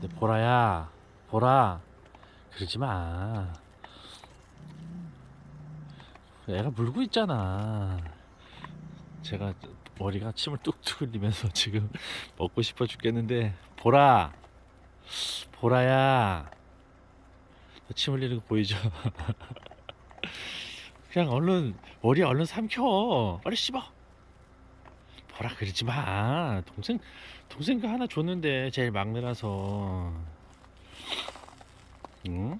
근데 보라야, 보라, 그러지 마. 애가 물고 있잖아. 제가 머리가 침을 뚝뚝 흘리면서 지금 먹고 싶어 죽겠는데 보라, 보라야, 침 흘리는 거 보이죠? 그냥 얼른 머리 얼른 삼켜. 빨리 씹어. 보라 그러지 마. 동생 동생 거 하나 줬는데 제일 막내라서. 응?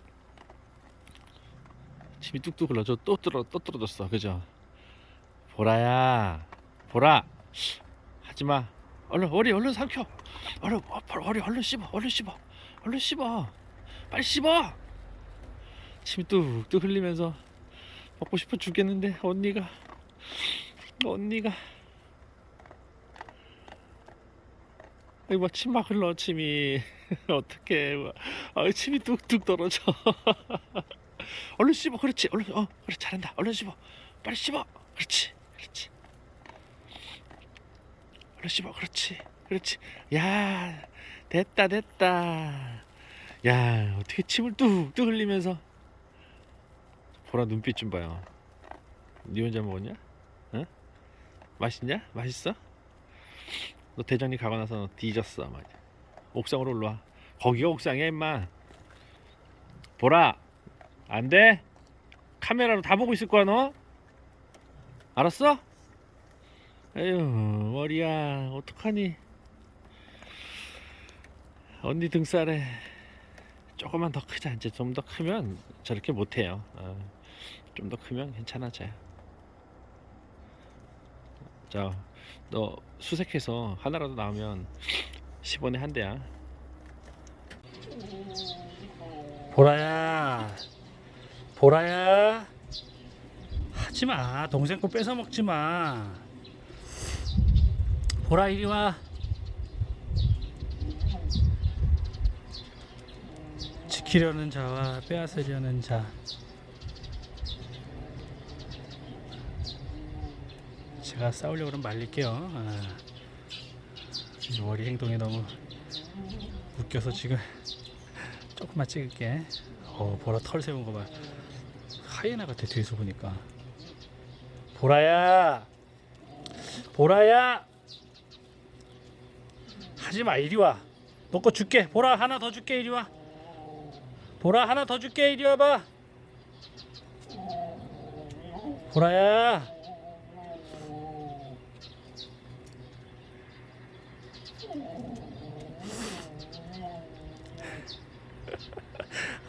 침이 뚝뚝 흘러져 또 떨어 또 떨어졌어. 그죠? 보라야. 보라. 하지 마. 얼른 머리 얼른 삼켜. 얼른 어, 머리 얼른 씹어. 얼른 씹어. 얼른 씹어. 빨리 씹어. 침이 뚝뚝 흘리면서 먹고 싶어 죽겠는데 언니가 언니가 뭐 침막 흘러 침이 어떡해 아 침이 뚝뚝 떨어져. 얼른 씹어. 그렇지. 얼른 어 그래. 잘한다. 얼른 씹어. 빨리 씹어. 그렇지. 그렇지. 얼른 씹어. 그렇지. 그렇지. 야 됐다 됐다. 야 어떻게 침을 뚝뚝 흘리면서. 보라 눈빛 좀 봐요. 니 혼자 먹었냐? 응? 맛있냐? 맛있어? 너 대전이 가고 나서 너 뒤졌어 아마. 옥상으로 올라와. 거기가 옥상이야 임마. 보라. 안 돼? 카메라로 다 보고 있을 거야 너. 알았어? 에휴 머리야 어떡하니? 언니 등살에 조금만 더 크자 이제 좀 더 크면 저렇게 못해요. 어. 좀더 크면 괜찮아져요. 자, 너 수색해서 하나라도 나오면 10원에 한 대야. 보라야. 보라야. 하지 마. 동생 거 뺏어 먹지 마. 보라 이리 와. 지키려는 자와 빼앗으려는 자 제가 싸우려고 그러면 말릴게요 아, 이 머리 행동이 너무 웃겨서 지금 조금만 찍을게. 어, 보라 털 세운 거 봐. 하이에나 같아 뒤에서 보니까. 보라야, 보라야, 하지 마 이리 와. 너 거 줄게. 보라 하나 더 줄게 이리 와. 보라 하나 더 줄게 이리 와봐. 보라야.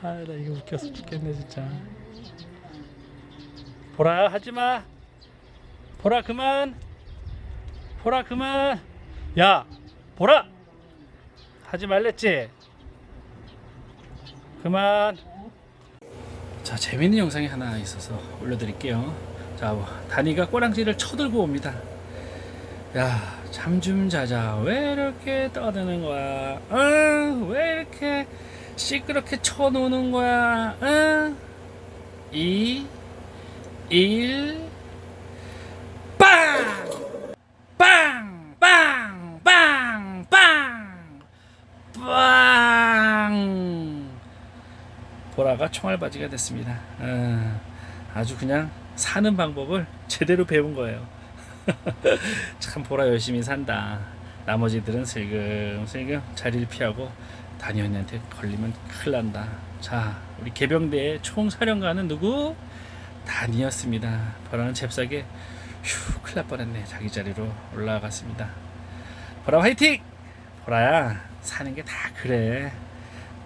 아나 이거 웃겨서 죽겠네 진짜. 보라 하지마. 보라 그만. 보라 그만. 야 보라. 하지 말랬지? 그만. 자 재밌는 영상이 하나 있어서 올려드릴게요. 자 뭐, 다니가 꼬랑지를 쳐들고 옵니다. 야 잠 좀 자자. 왜 이렇게 떠드는 거야? 어? 왜 이렇게 시끄럽게 쳐놓는 거야. 응? 2, 1, 빵! 빵! 빵! 빵! 빵! 빵! 보라가 총알바지가 됐습니다. 어, 아주 그냥 사는 방법을 제대로 배운 거예요. 참 보라 열심히 산다. 나머지들은 슬금슬금 자리를 피하고 다니 언니한테 걸리면 큰일 난다. 자, 우리 개병대의 총사령관은 누구? 다니였습니다. 보라는 잽싸게 휴, 큰일 날 뻔했네. 자기 자리로 올라갔습니다. 보라 화이팅! 보라야, 사는 게 다 그래.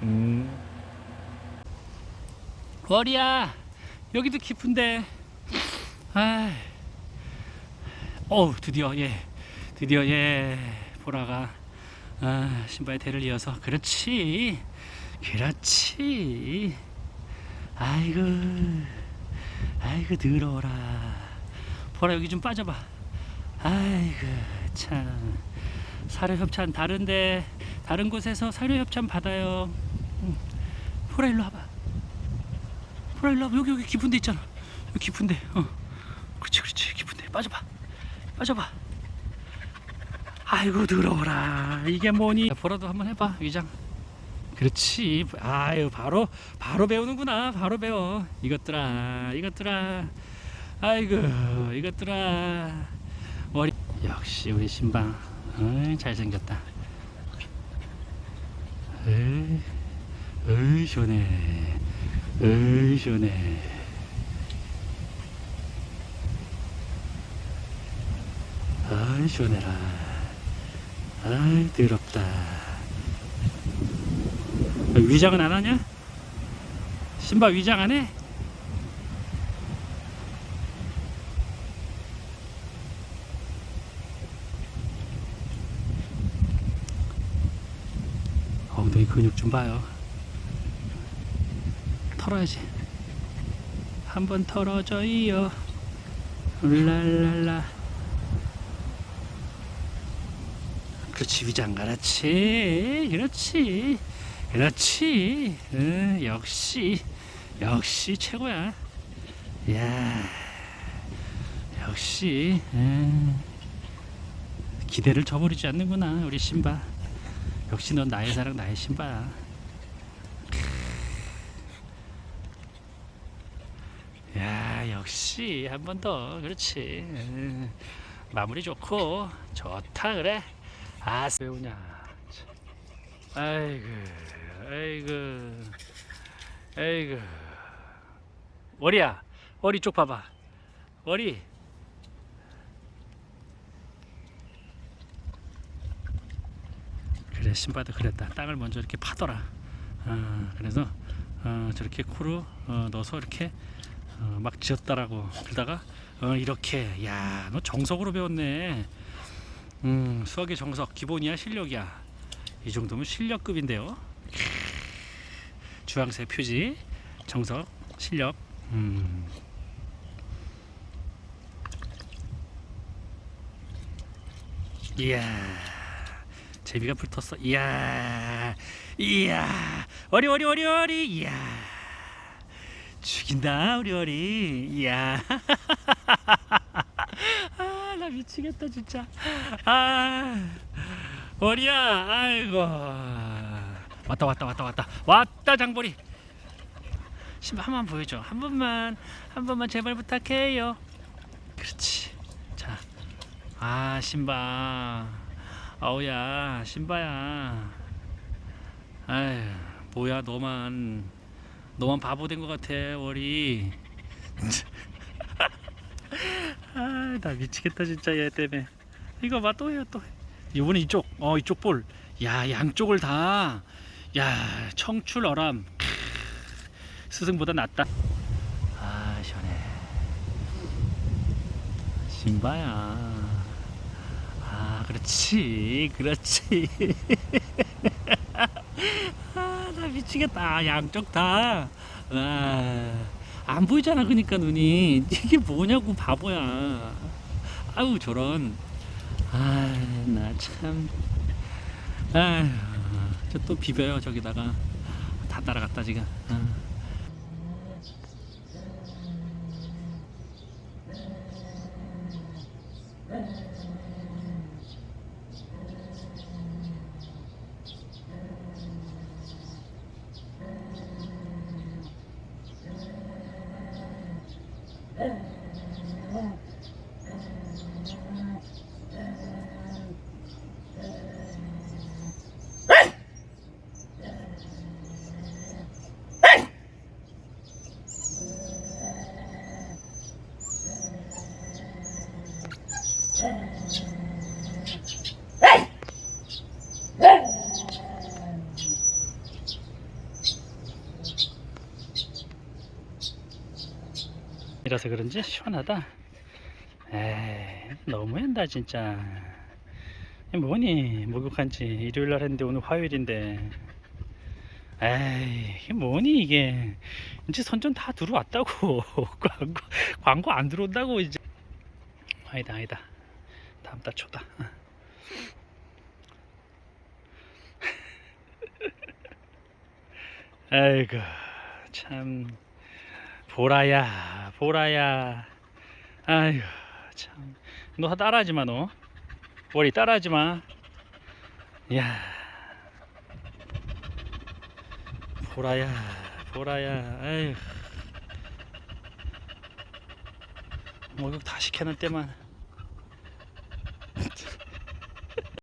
음. 머리야, 여기도 깊은데. 아, 어우, 드디어, 예. 드디어, 예. 보라가 아, 신발 대를 이어서. 그렇지. 그렇지. 아이고. 아이고 더러워라. 보라 여기 좀 빠져봐. 아이고 참. 사료 협찬 다른데 다른 곳에서 사료 협찬 받아요. 응. 보라 일로 와봐. 보라 일로 와봐. 여기 여기 깊은 데 있잖아. 여기 깊은 데 어. 그렇지 그렇지. 깊은 데 빠져봐. 빠져봐. 아이고 더러워라 이게 뭐니 보라도 한번 해봐 위장 그렇지. 아유, 바로 바로 배우는구나. 바로 배워. 이것들아, 이것들아. 아이고, 이것들아. 머리. 역시 우리 신방. 어이, 잘생겼다. 에이 시원해. 에이 시원해. 아이 시원해라. 아이 더럽다. 위장은 안 하냐? 신바 위장 안 해? 엉덩이 근육 좀 봐요. 털어야지. 한번 털어줘요. 랄랄라. 그렇지 위장 그렇지 그렇지 그렇지. 응, 역시 역시 최고야. 야 역시 응. 기대를 저버리지 않는구나 우리 신바. 역시 넌 나의 사랑 나의 신바야 야 역시 한 번 더 그렇지. 응. 마무리 좋고 좋다 그래 아 배우냐. 참. 아이고 아이고 아이고. 머리야 머리 쪽 봐봐. 머리. 그래 신바도 그랬다. 땅을 먼저 이렇게 파더라. 어, 그래서 어, 저렇게 코로 어, 넣어서 이렇게 어, 막 지었다라고 그러다가 어, 이렇게. 야 너 정석으로 배웠네 음, 수학의 정석 기본이야 실력이야? 이 정도면 실력급인데요. 주황색 표지 정석 실력. 음. 이야. 제비가 붙었어. 이야. 이야. 어리 어리 어리 어리. 이야. 죽인다 우리 어리. 이야. 아, 나 미치겠다 진짜. 아, 머리야, 아이고. 왔다 왔다 왔다 왔다 왔다 장보리. 신발 한 번만 보여줘. 한 번만, 한 번만 제발 부탁해요. 그렇지. 자, 아 신바. 아우야, 신바야. 아유, 뭐야 너만, 너만 바보 된 것 같아 월이. 아, 나 미치겠다 진짜 얘 때문에. 이거 봐 또 해요 또. 해. 이번에 이쪽, 어 이쪽 볼. 야 양쪽을 다. 야 청출 어람. 크, 스승보다 낫다. 아 시원해. 신바야. 아 그렇지, 그렇지. 아나 미치겠다. 아, 양쪽 다. 아. 안 보이잖아 그러니까 눈이 이게 뭐냐고 바보야 아우 저런. 아 나 참. 아휴 저또 비벼요 저기다가. 다 따라갔다 지금. 아. 이라서 그런지 시원하다. 에이, 너무한다 진짜. 뭐니 목욕한 지 일요일 날 했는데 오늘 화요일인데. 에이, 이게 뭐니 이게. 이제 선전 다 들어왔다고. 광고, 광고 안 들어온다고 이제. 아니다 아니다. 다음 달 초다. 아이고 참. 보라야 보라야 아휴 참 너 따라하지 마 너. 머리 따라하지 마 야. 보라야 보라야. 아휴. 목욕 다 시켜놓을 때만